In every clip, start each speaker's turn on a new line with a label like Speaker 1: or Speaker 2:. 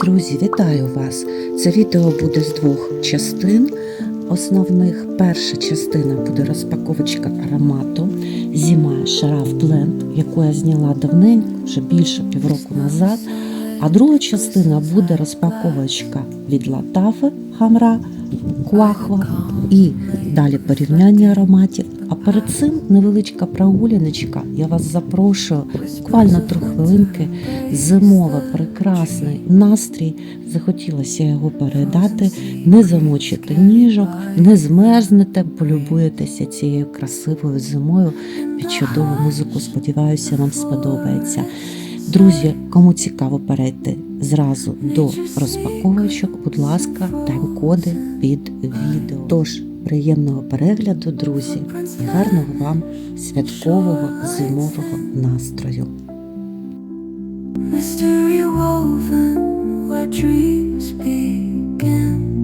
Speaker 1: Друзі, вітаю вас! Це відео буде з двох частин. Основних перша частина буде розпаковочка аромату Зима Шараф Бленд, яку я зняла давненько, вже більше півроку назад. А друга частина буде розпаковочка від Латафи Хамра Куахва і далі порівняння ароматів. А перед цим невеличка прогуляночка. Я вас запрошую буквально три хвилинки. Зимовий прекрасний настрій. Захотілося його передати. Не замочите ніжок, не змерзнете, полюбуєтеся цією красивою зимою під чудову музику. Сподіваюся, вам сподобається. Друзі, кому цікаво перейти зразу до розпаковочок, будь ласка, тайм-коди під відео. Тож, приємного перегляду, друзі, і гарного вам святкового зимового настрою.
Speaker 2: Mystery woven where dreams begin.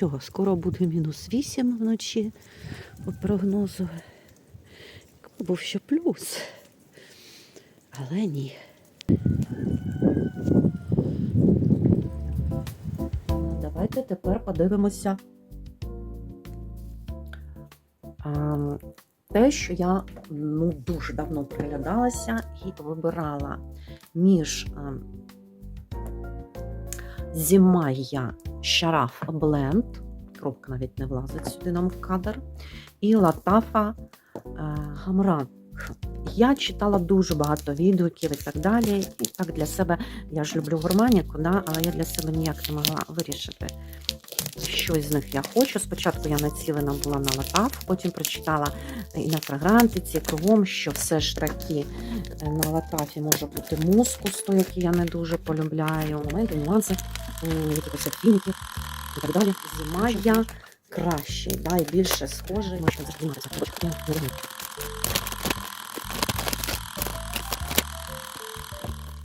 Speaker 1: Нічого, скоро буде мінус 8 вночі по прогнозу. Був ще плюс. Але ні. Давайте тепер подивимося. А, те, що я ну, дуже давно приглядалася і вибирала між а, Зімая Шараф Бленд, кропка навіть не влазить сюди нам в кадр, і Латафа е, Гамрак. Я читала дуже багато відгуків і так далі. І так для себе я ж люблю гурманіку, да, але я для себе ніяк не могла вирішити, що з них я хочу. Спочатку я націлена була на Латаф, потім прочитала і на фрагрантиці кругом, що все ж таки е, на Латафі може бути мускус, той, який я не дуже полюбляю, маленькі нюанси, якихось відтінків і так далі. Зима я кращий, да, і більше схожий. Можна закрімати за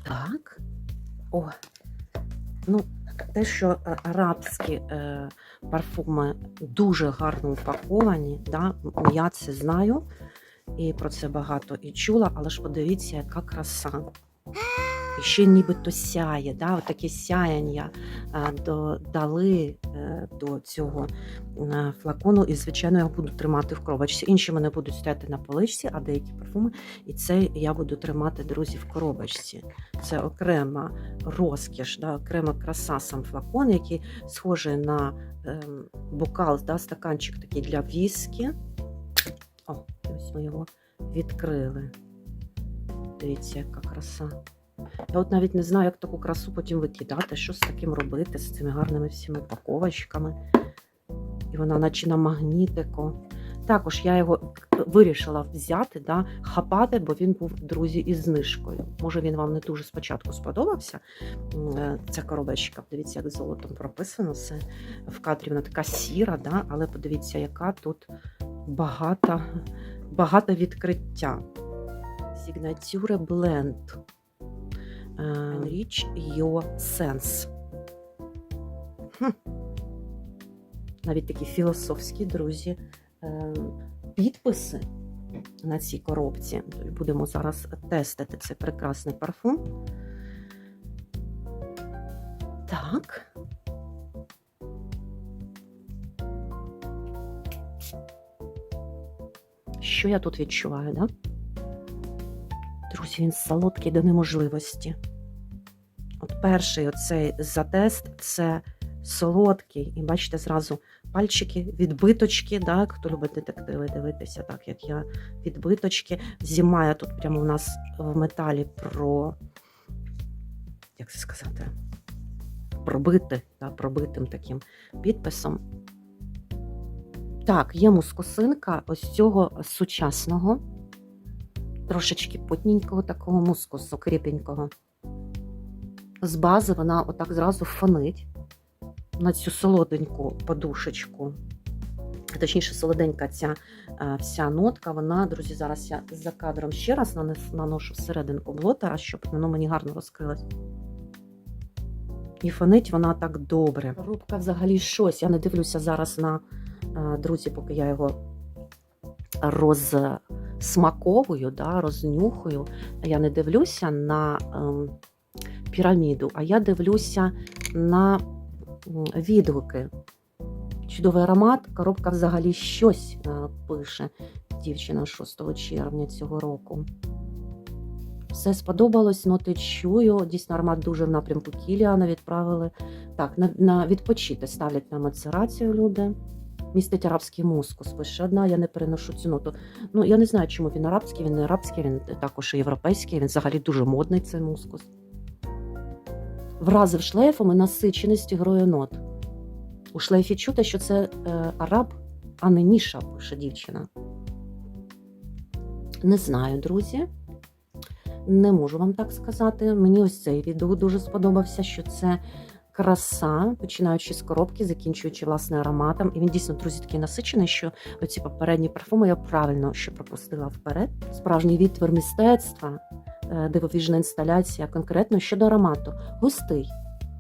Speaker 1: Так. О. Ну, те, що е, арабські е, парфуми дуже гарно упаковані, да, я це знаю і про це багато і чула, але ж подивіться, яка краса. І ще нібито сяє. Да? Таке сяяння е, додали е, до цього е, флакону, і, звичайно, я буду тримати в коробочці. Інші мене будуть стояти на поличці, а деякі парфуми, і це я буду тримати, друзі, в коробочці. Це окрема розкіш, да? окрема краса сам флакон, який схожий на ем, бокал, да? стаканчик такий для віскі. О, ось ми його відкрили. Дивіться, яка краса. Я от навіть не знаю, як таку красу потім викидати, що з таким робити, з цими гарними всіма паковочками. І вона наче на магнітику. Також я його вирішила взяти, да, хапати, бо він був, друзі, із знижкою. Може, він вам не дуже спочатку сподобався. е, Ця коробочка. Дивіться, як золотом прописано все. В кадрі вона така сіра, да, але подивіться, яка тут багата, багато відкриття. Signature Blend. Enrich Your Sense. Хм. Навіть такі філософські, друзі, е, підписи на цій коробці. Будемо зараз тестити цей прекрасний парфум. Так. Що я тут відчуваю, да? Друзі, він солодкий до неможливості. От перший оцей затест це солодкий. І бачите, зразу пальчики, відбиточки, да? хто любить детективи дивитися, так як я відбиточки. Зімає тут прямо у нас в металі про, як це сказати, пробити, да? пробитим таким підписом. Так, є мускусинка ось цього сучасного, трошечки потненького такого мускусу, кріпенького. З бази вона отак зразу фонить на цю солоденьку подушечку. Точніше, солоденька ця е, вся нотка, вона, друзі, зараз я за кадром ще раз наношу всерединку блотера, щоб воно мені гарно розкрилось. І фонить вона так добре. Рубка взагалі щось. Я не дивлюся зараз на е, друзі, поки я його розсмаковую, да, рознюхую. Я не дивлюся на ем, піраміду, а я дивлюся на відгуки. Чудовий аромат, коробка взагалі щось е, пише дівчина 6 червня цього року. Все сподобалось, ноти чую. Дійсно, аромат дуже в напрямку Кіліана відправили. Так, на, на відпочити ставлять на мацерацію люди. Містить арабський мускус. Пише одна, я не переношу цю ноту. Ну, я не знаю, чому він арабський, він не арабський, він також і європейський, він взагалі дуже модний цей мускус. Вразив шлейфом і насиченістю грою нот. У шлейфі чути, що це е, араб, а не ніша, пише дівчина. Не знаю, друзі. Не можу вам так сказати. Мені ось цей відео дуже сподобався, що це краса, починаючи з коробки, закінчуючи власне ароматом. І він дійсно, друзі, такий насичений, що оці попередні парфуми я правильно ще пропустила вперед. Справжній відтвір мистецтва, е, дивовижна інсталяція, конкретно щодо аромату. Густий,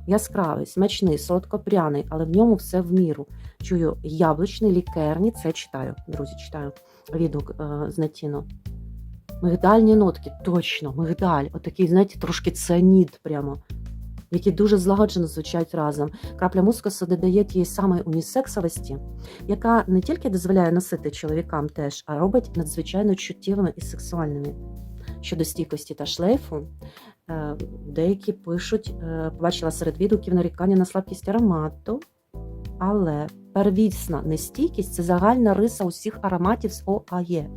Speaker 1: яскравий, смачний, солодкопряний, але в ньому все в міру. Чую яблучний, лікерні, це читаю, друзі, читаю відгук е, з Натіно. Мигдальні нотки, точно, мигдаль, отакий, знаєте, трошки цианід прямо, які дуже злагоджено звучать разом. Крапля мускусу додає тієї самої унісексовості, яка не тільки дозволяє носити чоловікам теж, а робить надзвичайно чуттєвими і сексуальними. Щодо стійкості та шлейфу, е, деякі пишуть, е, побачила серед відгуків нарікання на слабкість аромату, але первісна нестійкість це загальна риса усіх ароматів з ОАЄ.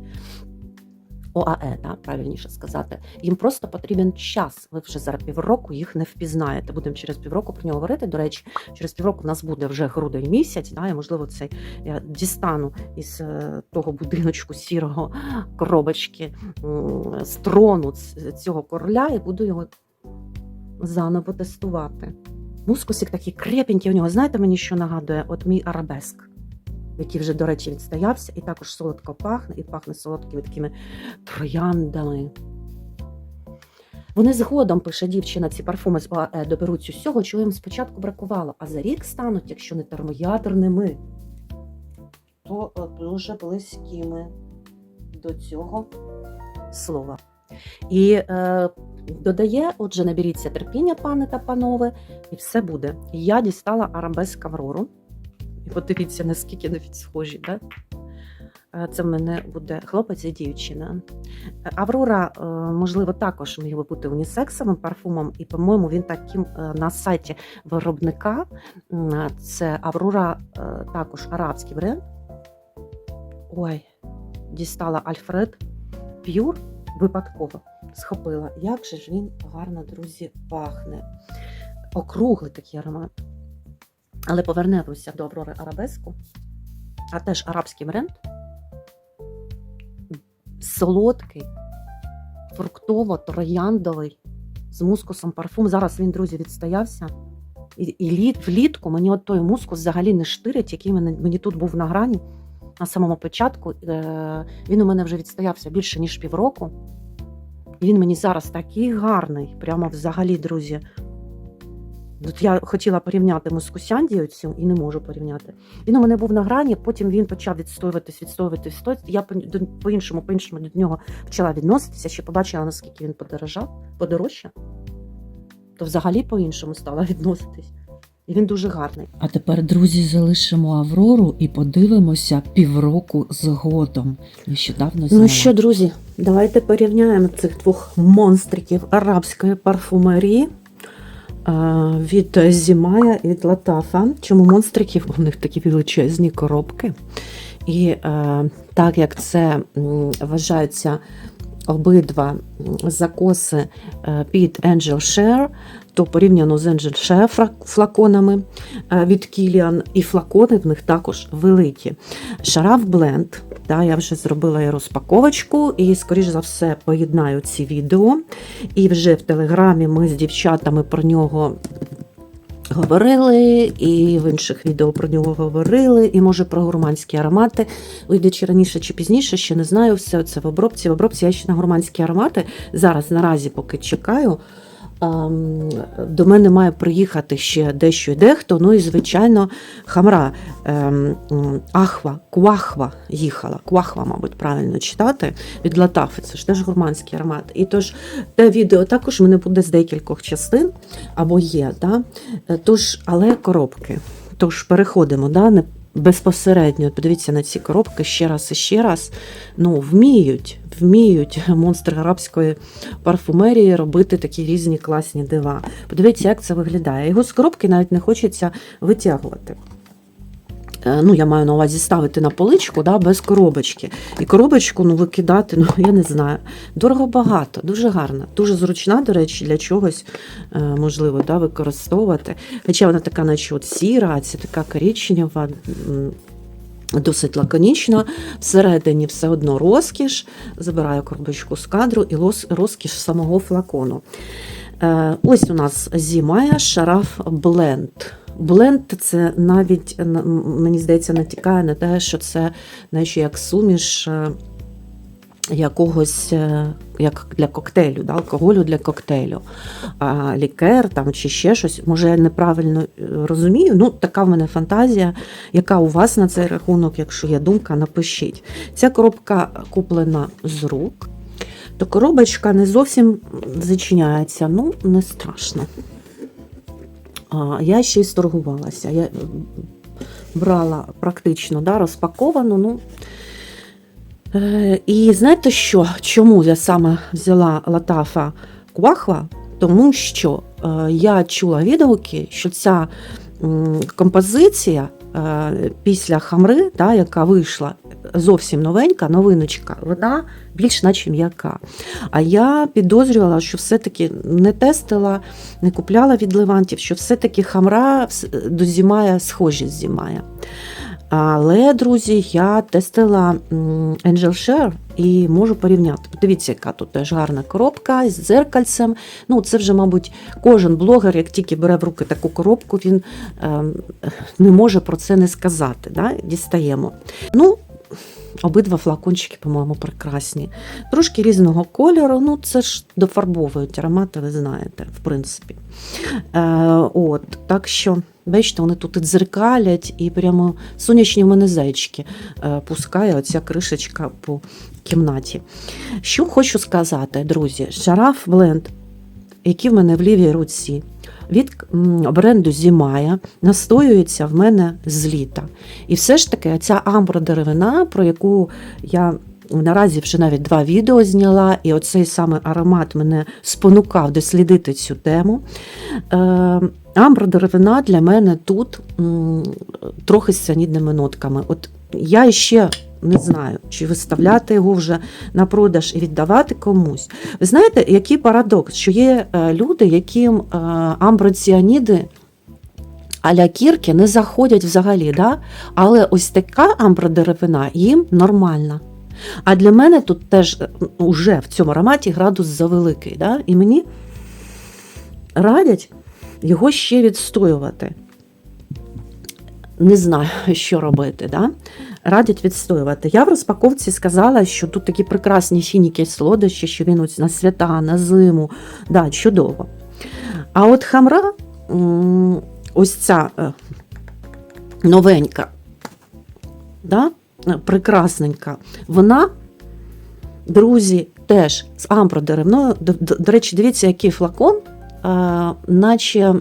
Speaker 1: ОАЕ, да, правильніше сказати. Їм просто потрібен час. Ви вже зараз півроку їх не впізнаєте. Будемо через півроку про нього говорити. До речі, через півроку в нас буде вже грудень місяць. Да, і можливо, цей я дістану із е, того будиночку сірого коробочки з трону цього короля і буду його заново тестувати. Мускусик такий крепенький у нього. Знаєте, мені що нагадує? От мій арабеск який вже, до речі, відстоявся, і також солодко пахне, і пахне солодкими такими трояндами. Вони згодом, пише дівчина, ці парфуми доберуться усього, чого їм спочатку бракувало, а за рік стануть, якщо не термоядерними, то е, дуже близькими до цього слова. І е, додає. Отже, наберіться терпіння, пане та панове, і все буде. Я дістала арабеск Аврору. І подивіться, наскільки навіть схожі, да? Е, Це в мене буде хлопець і дівчина. Е, Аврора, е, можливо, також міг би бути унісексовим парфумом, і, по-моєму, він таким на сайті виробника. Це Аврора також арабський бренд. Ой, дістала Альфред П'юр випадково. Схопила. Як же ж він гарно, друзі, пахне. Округлий такий аромат. Але повернемося до Аврори Арабеску, а теж арабський бренд. Солодкий, фруктово-трояндовий, з мускусом парфум. Зараз він, друзі, відстоявся. І, і літ, влітку мені от той мускус взагалі не штирить, який мені, мені тут був на грані на самому початку. Е, він у мене вже відстоявся більше, ніж півроку. Він мені зараз такий гарний, прямо взагалі, друзі. От я хотіла порівняти мускусяндію цю і не можу порівняти. Він у мене був на грані, потім він почав відстоюватись, відстоюватись, відстоюватись. Я по-іншому, по-іншому до нього почала відноситися, ще побачила, наскільки він подорожав, подорожчав. То взагалі по-іншому стала відноситись. І він дуже гарний.
Speaker 3: А тепер, друзі, залишимо Аврору і подивимося півроку згодом. Нещодавно зняла.
Speaker 1: Ну що, друзі, давайте порівняємо цих двох монстриків арабської парфумерії від Зімая і від Латафа. Чому монстриків? У них такі величезні коробки. І е, так як це м, вважаються обидва закоси е, під Angel Share, то порівняно з Angel Share флаконами е, від Kilian, і флакони в них також великі. Шараф Бленд. Да, я вже зробила розпаковочку, і, скоріш за все, поєднаю ці відео. І вже в Телеграмі ми з дівчатами про нього говорили, і в інших відео про нього говорили, і може про гурманські аромати. Вийде чи раніше, чи пізніше, ще не знаю. Все це в обробці. В обробці я ще на гурманські аромати. Зараз наразі поки чекаю. Ем, До мене має приїхати ще дещо дехто. Ну і, звичайно, хамра ем, Ахва, Куахва їхала. Куахва, мабуть, правильно читати від Латафи. Це ж теж гурманський аромат. І тож те відео також в мене буде з декількох частин або є. Да? Е, Тож, але коробки. Тож переходимо, да? не безпосередньо. Подивіться на ці коробки ще раз і ще раз. Ну, вміють, вміють монстри арабської парфумерії робити такі різні класні дива. Подивіться, як це виглядає. Його з коробки навіть не хочеться витягувати. Е, Ну, я маю на увазі ставити на поличку да, без коробочки. І коробочку ну, викидати, ну я не знаю. Дорого багато, дуже гарна, дуже зручна, до речі, для чогось е, можливо да, використовувати. Хоча вона така, наче от сіра, це така коричнева, досить лаконічна. Всередині все одно розкіш. Забираю коробочку з кадру і розкіш самого флакону. Е, Ось у нас зімає шараф бленд. Бленд це навіть, мені здається, натякає на те, що це знаєш, як суміш е, якогось, е, як для коктейлю, да, алкоголю для коктейлю. А лікер там, чи ще щось. Може, я неправильно е, розумію. Ну, така в мене фантазія, яка у вас на цей рахунок, якщо є думка, напишіть. Ця коробка куплена з рук. То коробочка не зовсім зачиняється, ну не страшно. А, я ще й сторгувалася. Я брала практично да, розпаковану. Ну, Е, І знаєте що? Чому я саме взяла Латафа Квахва? Тому що е, я чула відгуки, що ця композиція е, після хамри, та, яка вийшла зовсім новенька, новиночка, вона більш наче м'яка. А я підозрювала, що все-таки не тестила, не купляла від левантів, що все-таки хамра вс- до зімає. схожі зімає. Але, друзі, я тестила Angel Share і можу порівняти. Подивіться, яка тут теж гарна коробка з дзеркальцем. Ну, це вже, мабуть, кожен блогер, як тільки бере в руки таку коробку, він ем, не може про це не сказати. Да? Дістаємо. Ну, обидва флакончики, по-моєму, прекрасні. Трошки різного кольору, ну це ж дофарбовують аромати, ви знаєте, в принципі. Е, от, так що, бачите, вони тут дзеркалять, і прямо сонячні в мене зайчики е, пускає оця кришечка по кімнаті. Що хочу сказати, друзі, шараф бленд які в мене в лівій руці, від бренду Зімая настоюється в мене з літа. І все ж таки, ця амбродеревина, про яку я наразі вже навіть два відео зняла, і оцей саме аромат мене спонукав дослідити цю тему. Е, амбродеревина для мене тут трохи з цианідними нотками. От я ще не знаю, чи виставляти його вже на продаж і віддавати комусь. Ви знаєте, який парадокс, що є е, люди, яким е, амброціаніди а-ля кірки не заходять взагалі, да? але ось така амбродеревина їм нормальна. А для мене тут теж вже в цьому ароматі градус завеликий. Да? І мені радять його ще відстоювати. Не знаю, що робити. Да? Радять відстоювати. Я в розпаковці сказала, що тут такі прекрасні фініки солодощі, що він ось на свята, на зиму. Да, чудово. А от хамра, ось ця е, новенька, да, е, прекрасненька, вона, друзі, теж з амбродеревною. До, до, до речі, дивіться, який флакон, е, наче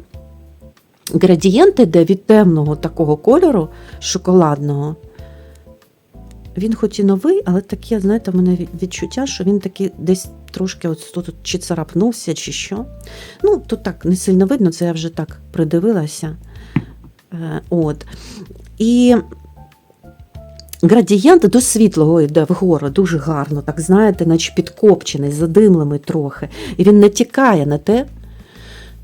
Speaker 1: градієнт іде від темного такого кольору шоколадного. Він хоч і новий, але таке, знаєте, в мене відчуття, що він такий десь трошки от тут чи царапнувся, чи що. Ну, тут так не сильно видно, це я вже так придивилася. Е, От. І градієнт до світлого йде вгору, дуже гарно, так знаєте, наче підкопчений, задимлений трохи. І він натякає на те,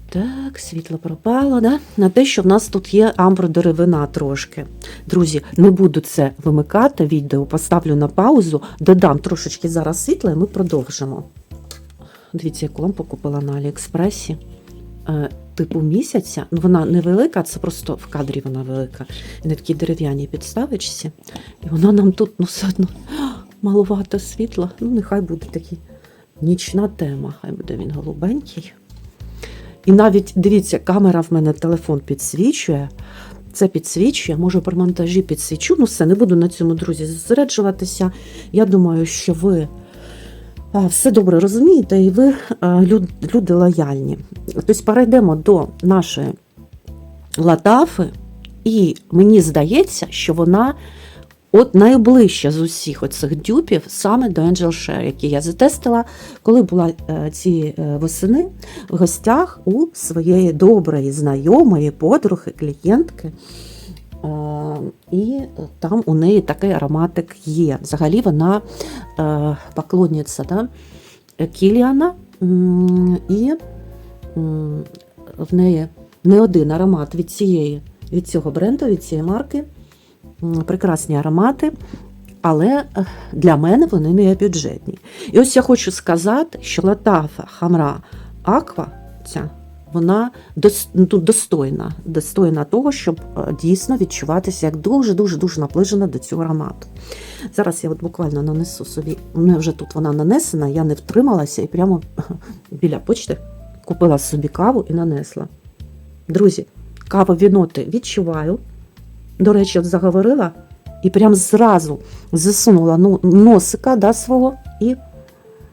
Speaker 1: так, світло пропало, да? на те, що в нас тут є амбродеревина трошки. Друзі, не буду це вимикати відео, поставлю на паузу, додам трошечки зараз світла, і ми продовжимо. Дивіться, яку лампу купила на Аліекспресі. Е, типу місяця. Ну, вона невелика, це просто в кадрі вона велика. І на такій дерев'яній підставочці. І вона нам тут ну, все одно маловато світла. Ну, нехай буде такий нічна тема, хай буде він голубенький. І навіть дивіться, камера в мене телефон підсвічує. Це підсвічує, може при монтажі підсвічу. Ну все, не буду на цьому, друзі, зосереджуватися. Я думаю, що ви все добре розумієте, і ви люд- люди лояльні. Тобто перейдемо до нашої латафи, і мені здається, що вона от найближча з усіх оцих дюпів саме до Angel Share, які я затестила, коли була е, ці е, восени в гостях у своєї доброї знайомої подруги, клієнтки. Е, І там у неї такий ароматик є. Взагалі вона е, поклонниця да, Кіліана, і в неї не один аромат від цієї, від цього бренду, від цієї марки. Прекрасні аромати. Але е, для мене вони не бюджетні. І ось я хочу сказати, що Латафа Хамра Аква, ця, вона ну, достойна, достойна того, щоб е, дійсно відчуватися як дуже-дуже дуже наближена до цього аромату. Зараз я от буквально нанесу собі, у мене вже тут вона нанесена, я не втрималася і прямо біля почти купила собі каву і нанесла. Друзі, кавові ноти відчуваю. До речі, от заговорила і прям зразу засунула ну, носика да, свого і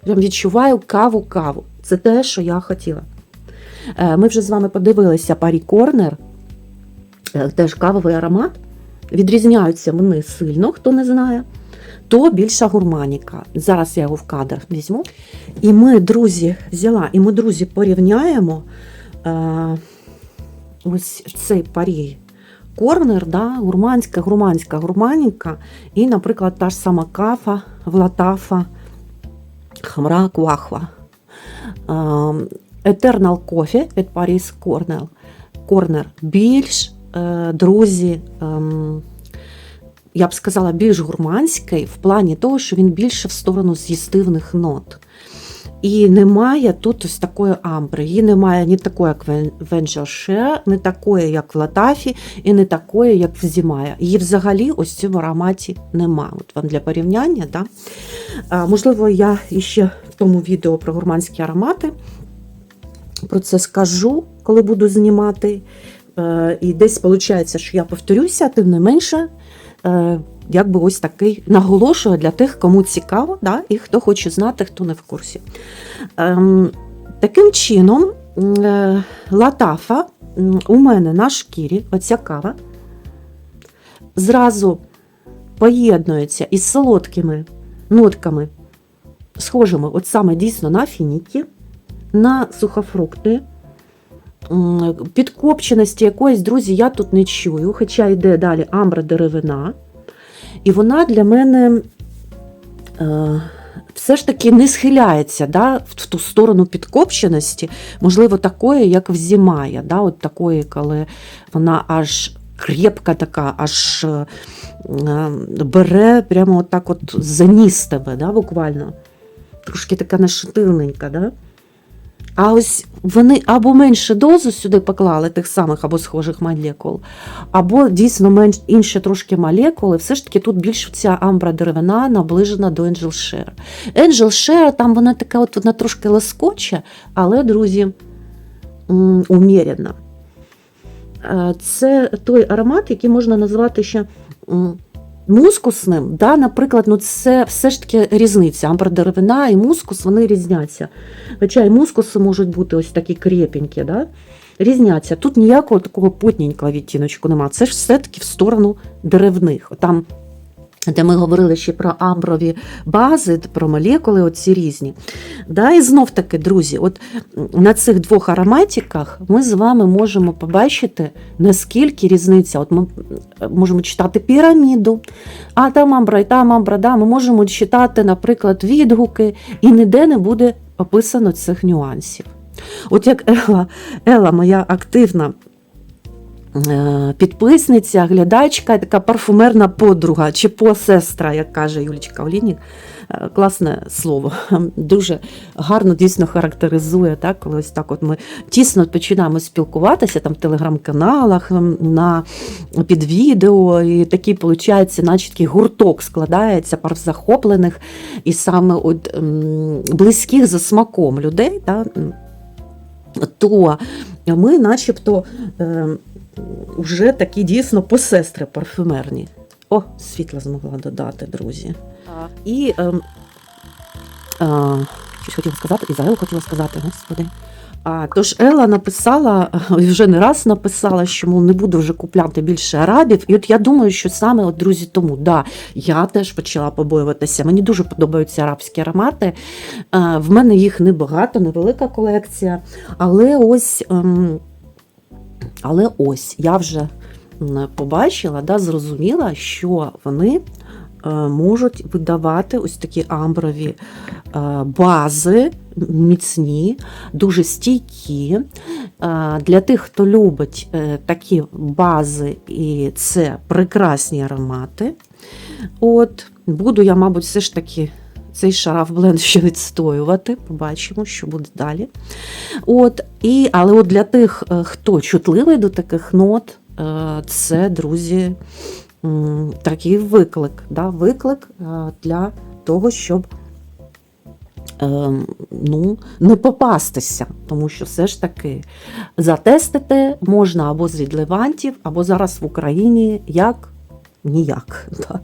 Speaker 1: прям відчуваю каву-каву. Це те, що я хотіла. Е, Ми вже з вами подивилися парі Корнер, е, теж кавовий аромат. Відрізняються вони сильно, хто не знає. То більша гурманіка. Зараз я його в кадр візьму. І ми, друзі, взяла, і ми, друзі, порівняємо е, ось цей парі корнер, да, гурманська, гурманська, гурманіка, і, наприклад, та ж сама кафа, влатафа, хамра, куахва. Е, Eternal Coffee від Paris Cornell. Corner більш, е, друзі, ем, я б сказала, більш гурманський в плані того, що він більше в сторону з'їстивних нот. І немає тут ось такої амбри. Її немає ні такої, як в не такої, як в Латафі, і не такої, як в Зімая. Її взагалі ось в цьому ароматі нема. От вам для порівняння. Да? Можливо, я іще в тому відео про гурманські аромати про це скажу, коли буду знімати. Е, І десь виходить, що я повторюся, тим не менше, е, якби ось такий наголошую для тих, кому цікаво, да, і хто хоче знати, хто не в курсі. Ем, Таким чином, е, латафа у мене на шкірі, оця кава, зразу поєднується із солодкими нотками, схожими от саме дійсно на фініки, на сухофрукти. Підкопченості якоїсь, друзі, я тут не чую, хоча йде далі амбра деревина. І вона для мене е, все ж таки не схиляється да, в ту сторону підкопченості, можливо, такої, як в Зімая, да, от такої, коли вона аж крепка така, аж е, е, бере прямо от от за ніс тебе, да, буквально. Трошки така нашатирненька, да? А ось вони або менше дозу сюди поклали тих самих або схожих молекул, або дійсно менш інші трошки молекули. Все ж таки тут більш ця амбра деревина наближена до Angel Share. Angel Share, там вона така, от вона трошки лоскоче, але, друзі, м, умірена. Е, Це той аромат, який можна назвати ще мускусним. Да? Наприклад, ну це все ж таки різниця. Амбродеревина і мускус вони різняться. Хоча і мускуси можуть бути ось такі крепенькі, да? різняться. Тут ніякого такого потненького відтіночку немає. Це ж все-таки в сторону деревних. Там де ми говорили ще про амброві бази, про молекули, оці різні. Да, і знов таки, друзі, от на цих двох ароматиках ми з вами можемо побачити, наскільки різниця. От ми можемо читати піраміду, а там амбра, і там амбра, да, ми можемо читати, наприклад, відгуки, і ніде не буде описано цих нюансів. От як Ела, Ела моя активна підписниця, глядачка, така парфумерна подруга чи посестра, як каже Юлічка Олінік. Е, Класне слово, дуже гарно дійсно характеризує, так, коли ось так от ми тісно починаємо спілкуватися там в телеграм-каналах, на під відео, і такий, виходить, наче такий гурток складається пар захоплених і саме от, близьких за смаком людей. Да, то ми начебто е, вже такі дійсно посестри парфюмерні. О, світла змогла додати, друзі. І е, е, щось хотіла сказати, і Заел хотіла сказати, господи. А, тож Елла написала, вже не раз написала, що мов не буду вже купляти більше арабів. І от я думаю, що саме, от, друзі, тому да, я теж почала побоюватися. Мені дуже подобаються арабські аромати. Е, В мене їх небагато, невелика колекція. Але ось, ем, але ось я вже побачила, да, зрозуміла, що вони е, можуть видавати ось такі амброві е, бази міцні, дуже стійкі. Е, Для тих, хто любить такі бази, і це прекрасні аромати. От, буду я, мабуть, все ж таки цей шараф бленд ще відстоювати. Побачимо, що буде далі. От, і, але от для тих, е, хто чутливий до таких нот, е, це, друзі, такий виклик. Да? Виклик е, для того, щоб ну, не попастися, тому що все ж таки затестити можна або з відливантів, або зараз в Україні як ніяк. Да?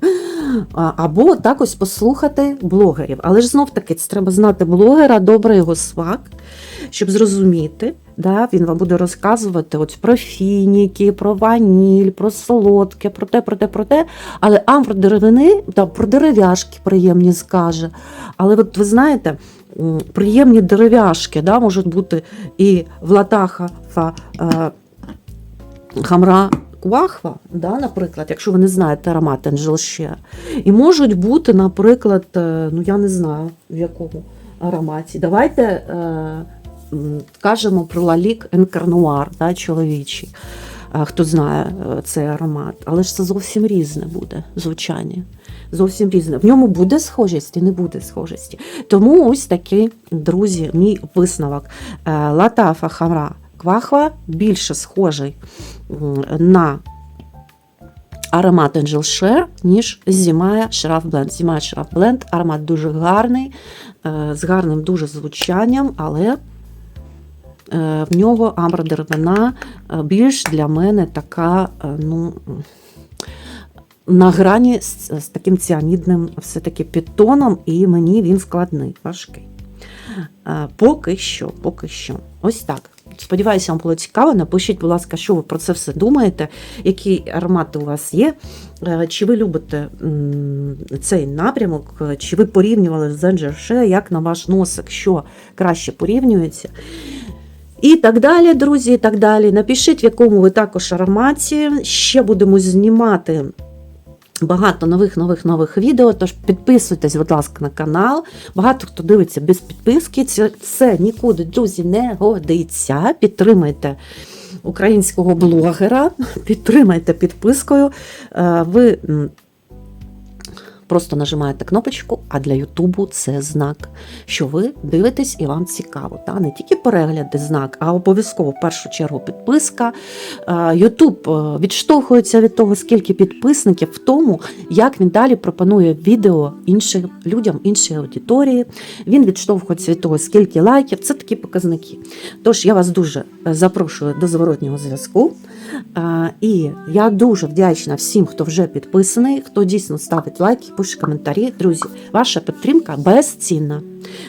Speaker 1: Або так ось послухати блогерів. Але ж знов таки це треба знати блогера, добре його смак, щоб зрозуміти. Да, він вам буде розказувати от про фініки, про ваніль, про солодке, про те, про те, про те. Але амбр деревини, да, про дерев'яшки приємні скаже. Але от ви знаєте, приємні дерев'яшки да, можуть бути і в латаха е, хамра квахва, да, наприклад, якщо ви не знаєте аромат Share. І можуть бути, наприклад, е, ну я не знаю в якому ароматі. Давайте е, кажемо про лалік енкарнуар, да, чоловічий. Е, Хто знає е, цей аромат, але ж це зовсім різне буде звучання. Зовсім різне. В ньому буде схожість і не буде схожості. Тому ось такий, друзі, мій висновок. Латафа Хамра Квахва більше схожий на аромат Angel Share, ніж Зімая Шраф Бленд. Зімая Шраф Бленд аромат дуже гарний, е, з гарним дуже звучанням, але е, в нього амбра деревина е, більш для мене така, ну. На грані з, з таким ціанідним все-таки підтоном, і мені він складний, важкий. Поки що, поки що. Ось так. Сподіваюся, вам було цікаво. Напишіть, будь ласка, що ви про це все думаєте, які аромати у вас є. Е, Чи ви любите цей напрямок, чи ви порівнювали з Zengerше, як на ваш носик, що краще порівнюється. І так далі, друзі, і так далі. Напишіть, в якому ви також ароматі. Ще будемо знімати багато нових нових нових відео. Тож підписуйтесь, будь ласка, на канал. Багато хто дивиться без підписки. Це, це нікуди, друзі, не годиться. Підтримайте українського блогера, підтримайте підпискою. Е, Ви Просто нажимаєте кнопочку, а для Ютубу це знак, що ви дивитесь і вам цікаво. Та? Не тільки перегляди знак, а обов'язково в першу чергу підписка. Е, Ютуб е, відштовхується від того, скільки підписників в тому, як він далі пропонує відео іншим людям, іншій аудиторії. Він відштовхується від того, скільки лайків. Це такі показники. Тож я вас дуже е, запрошую до зворотнього зв'язку. І я дуже вдячна всім, хто вже підписаний, хто дійсно ставить лайки, пише коментарі. Друзі, ваша підтримка безцінна.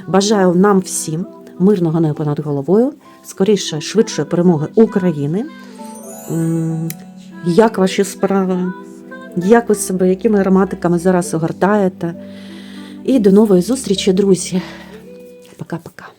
Speaker 1: Бажаю нам всім мирного неба над головою, скоріше, швидшої перемоги України. Як ваші справи? Як ви себе, якими ароматиками зараз огортаєте? І до нової зустрічі, друзі. Пока-пока.